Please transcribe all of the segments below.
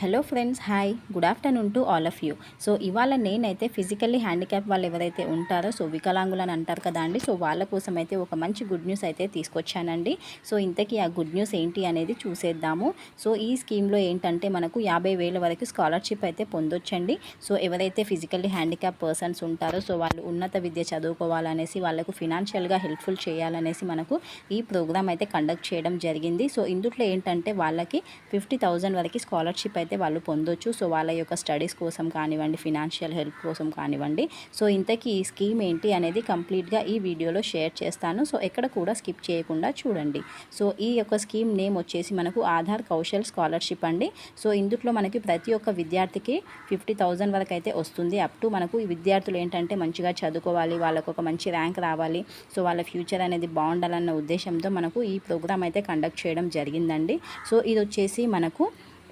Hello friends hi good afternoon to all of you so ఇవాళ నేనైతే physically handicap వాళ్ళు ఎవరైతే ఉంటారో సో వికలాంగులు అని అంటారు కదా అండి. సో వాళ్ళ కోసం అయితే ఒక మంచి గుడ్ న్యూస్ అయితే తీసుకొచ్చానండి. సో ఇంతకీ ఆ గుడ్ న్యూస్ ఏంటి అనేది చూసేద్దాము. సో ఈ స్కీమ్లో ఏంటంటే మనకు యాభై వేల వరకు స్కాలర్షిప్ అయితే పొందొచ్చండి. సో ఎవరైతే ఫిజికల్లీ హ్యాండిక్యాప్ పర్సన్స్ ఉంటారో సో వాళ్ళు ఉన్నత విద్య చదువుకోవాలనేసి వాళ్ళకు ఫినాన్షియల్గా హెల్ప్ఫుల్ చేయాలనేసి మనకు ఈ ప్రోగ్రామ్ అయితే కండక్ట్ చేయడం జరిగింది. సో ఇందులో ఏంటంటే వాళ్ళకి ఫిఫ్టీ థౌజండ్ వరకు స్కాలర్షిప్ అయితే వాళ్ళు పొందొచ్చు. సో వాళ్ళ యొక్క స్టడీస్ కోసం కానివ్వండి ఫినాన్షియల్ హెల్ప్ కోసం కానివ్వండి. సో ఇంతకీ ఈ స్కీమ్ ఏంటి అనేది కంప్లీట్గా ఈ వీడియోలో షేర్ చేస్తాను. సో ఎక్కడ కూడా స్కిప్ చేయకుండా చూడండి. సో ఈ యొక్క స్కీమ్ నేమ్ వచ్చేసి మనకు ఆధార్ కౌశల్ స్కాలర్షిప్ అండి. సో ఇందులో మనకి ప్రతి ఒక్క విద్యార్థికి ఫిఫ్టీ థౌజండ్ వరకు అయితే వస్తుంది. అప్ టు మనకు ఈ విద్యార్థులు ఏంటంటే మంచిగా చదువుకోవాలి వాళ్ళకు ఒక మంచి ర్యాంక్ రావాలి. సో వాళ్ళ ఫ్యూచర్ అనేది బాగుండాలన్న ఉద్దేశంతో మనకు ఈ ప్రోగ్రామ్ అయితే కండక్ట్ చేయడం జరిగిందండి. సో ఇది వచ్చేసి మనకు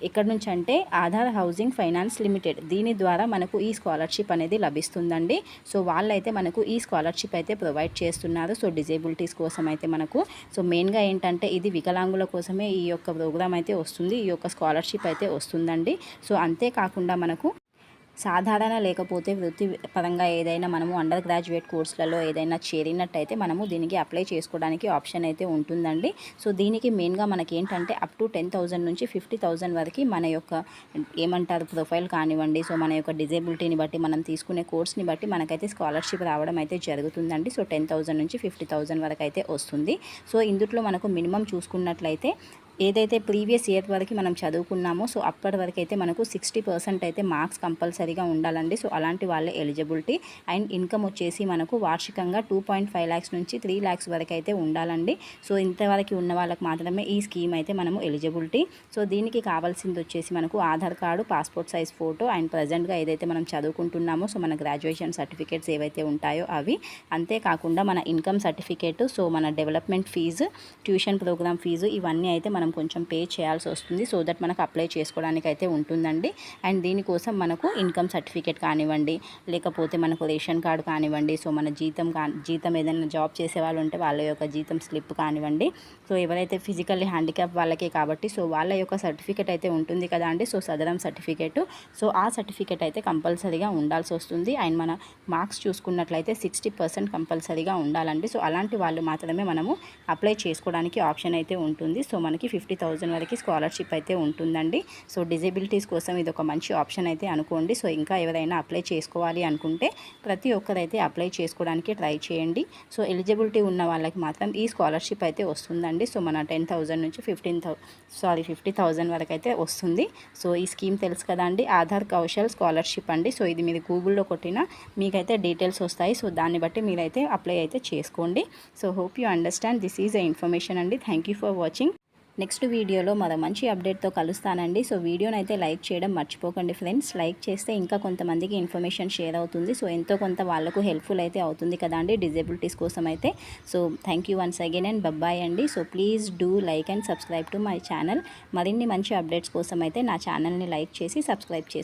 ఎక్కడి నుంచి అంటే ఆధార్ హౌసింగ్ ఫైనాన్స్ లిమిటెడ్. దీని ద్వారా మనకు ఈ స్కాలర్షిప్ అనేది లభిస్తుందండి. సో వాళ్ళైతే మనకు ఈ స్కాలర్షిప్ అయితే ప్రొవైడ్ చేస్తున్నారు. సో డిజేబిలిటీస్ కోసం అయితే మనకు. సో మెయిన్గా ఏంటంటే ఇది వికలాంగుల కోసమే ఈ యొక్క ప్రోగ్రామ్ అయితే వస్తుంది. ఈ యొక్క స్కాలర్షిప్ అయితే వస్తుందండి. సో అంతేకాకుండా మనకు సాధారణ లేకపోతే వృత్తి పరంగా ఏదైనా మనము అండర్ గ్రాడ్యుయేట్ కోర్సులలో ఏదైనా చేరినట్టయితే మనము దీనికి అప్లై చేసుకోవడానికి ఆప్షన్ అయితే ఉంటుందండి. సో దీనికి మెయిన్గా మనకి ఏంటంటే అప్ టు టెన్ థౌజండ్ నుంచి ఫిఫ్టీ థౌజండ్ వరకు మన యొక్క ఏమంటారు ప్రొఫైల్ కానివ్వండి సో మన యొక్క డిజేబిలిటీని బట్టి మనం తీసుకునే కోర్స్ని బట్టి మనకైతే స్కాలర్షిప్ రావడం అయితే జరుగుతుందండి. సో టెన్ థౌజండ్ నుంచి ఫిఫ్టీ థౌజండ్ వరకు అయితే వస్తుంది. సో ఇందులో మనకు మినిమం చూసుకున్నట్లయితే ఏదైతే ప్రీవియస్ ఇయర్ వరకు మనం చదువుకున్నామో సో అప్పటి వరకు అయితే మనకు సిక్స్టీ పర్సెంట్ అయితే మార్క్స్ కంపల్సరీగా ఉండాలండి. సో అలాంటి వాళ్ళే ఎలిజిబిలిటీ అండ్ ఇన్కమ్ వచ్చేసి మనకు వార్షికంగా టూ పాయింట్ ఫైవ్ ల్యాక్స్ నుంచి త్రీ ల్యాక్స్ వరకు అయితే ఉండాలండి. సో ఇంతవరకు ఉన్న వాళ్ళకి మాత్రమే ఈ స్కీమ్ అయితే మనము ఎలిజిబిలిటీ. సో దీనికి కావాల్సింది వచ్చేసి మనకు Aadhaar card passport size photo and ప్రజెంట్గా ఏదైతే మనం చదువుకుంటున్నామో సో మన గ్రాడ్యుయేషన్ సర్టిఫికేట్స్ ఏవైతే ఉంటాయో అవి. అంతేకాకుండా మన ఇన్కమ్ సర్టిఫికేట్ సో మన development fee tuition programme fee ఇవన్నీ అయితే మనం మనం కొంచెం పే చేయాల్సి వస్తుంది. సో దట్ మనకు అప్లై చేసుకోవడానికి అయితే ఉంటుందండి. అండ్ దీనికోసం మనకు ఇన్కమ్ సర్టిఫికేట్ కానివ్వండి లేకపోతే మనకు రేషన్ కార్డు కానివ్వండి సో మన జీతం కా జీతం ఏదైనా జాబ్ చేసే వాళ్ళు ఉంటే వాళ్ళ యొక్క జీతం స్లిప్ కానివ్వండి. సో ఎవరైతే ఫిజికల్లీ హ్యాండిక్యాప్ వాళ్ళకే కాబట్టి సో వాళ్ళ యొక్క సర్టిఫికేట్ అయితే ఉంటుంది కదా అండి. So Sadaram certificate. సో ఆ సర్టిఫికేట్ అయితే కంపల్సరీగా ఉండాల్సి వస్తుంది. అండ్ మన మార్క్స్ చూసుకున్నట్లయితే సిక్స్టీ పర్సెంట్ కంపల్సరీగా ఉండాలండి. సో అలాంటి వాళ్ళు మాత్రమే మనము అప్లై చేసుకోవడానికి ఆప్షన్ అయితే ఉంటుంది. సో మనకి ఫిఫ్టీ థౌజండ్ వరకు స్కాలర్షిప్ అయితే ఉంటుందండి. సో డిజేబిలిటీస్ కోసం ఇది ఒక మంచి ఆప్షన్ అయితే అనుకోండి. సో ఇంకా ఎవరైనా అప్లై చేసుకోవాలి అనుకుంటే ప్రతి ఒక్కరైతే అప్లై చేసుకోవడానికి ట్రై చేయండి. సో ఎలిజిబిలిటీ ఉన్న వాళ్ళకి మాత్రం ఈ స్కాలర్షిప్ అయితే వస్తుందండి. సో మన టెన్ థౌజండ్ నుంచి fifteen thou sorry fifty thousand వరకు అయితే వస్తుంది. సో ఈ స్కీమ్ తెలుసు కదా అండి ఆధార్ కౌశల్ స్కాలర్షిప్ అండి. సో ఇది మీరు గూగుల్లో కొట్టినా మీకైతే డీటెయిల్స్ వస్తాయి. సో దాన్ని బట్టి మీరైతే అప్లై అయితే చేసుకోండి. So hope you understand. This is a information అండి. Thank you for watching. Next వీడియోలో మరో మంచి అప్డేట్తో కలుస్తానండి. సో వీడియోని అయితే లైక్ చేయడం మర్చిపోకండి ఫ్రెండ్స్. లైక్ చేస్తే ఇంకా కొంతమందికి ఇన్ఫర్మేషన్ షేర్ అవుతుంది. సో ఎంతో కొంత వాళ్ళకు హెల్ప్ఫుల్ అయితే అవుతుంది కదా అండి డిజేబిలిటీస్ కోసం అయితే so thank you once again and bye bye అండి. So please do like and subscribe to my channel. మరిన్ని మంచి అప్డేట్స్ కోసం అయితే నా ఛానల్ని లైక్ చేసి సబ్స్క్రైబ్ చేసి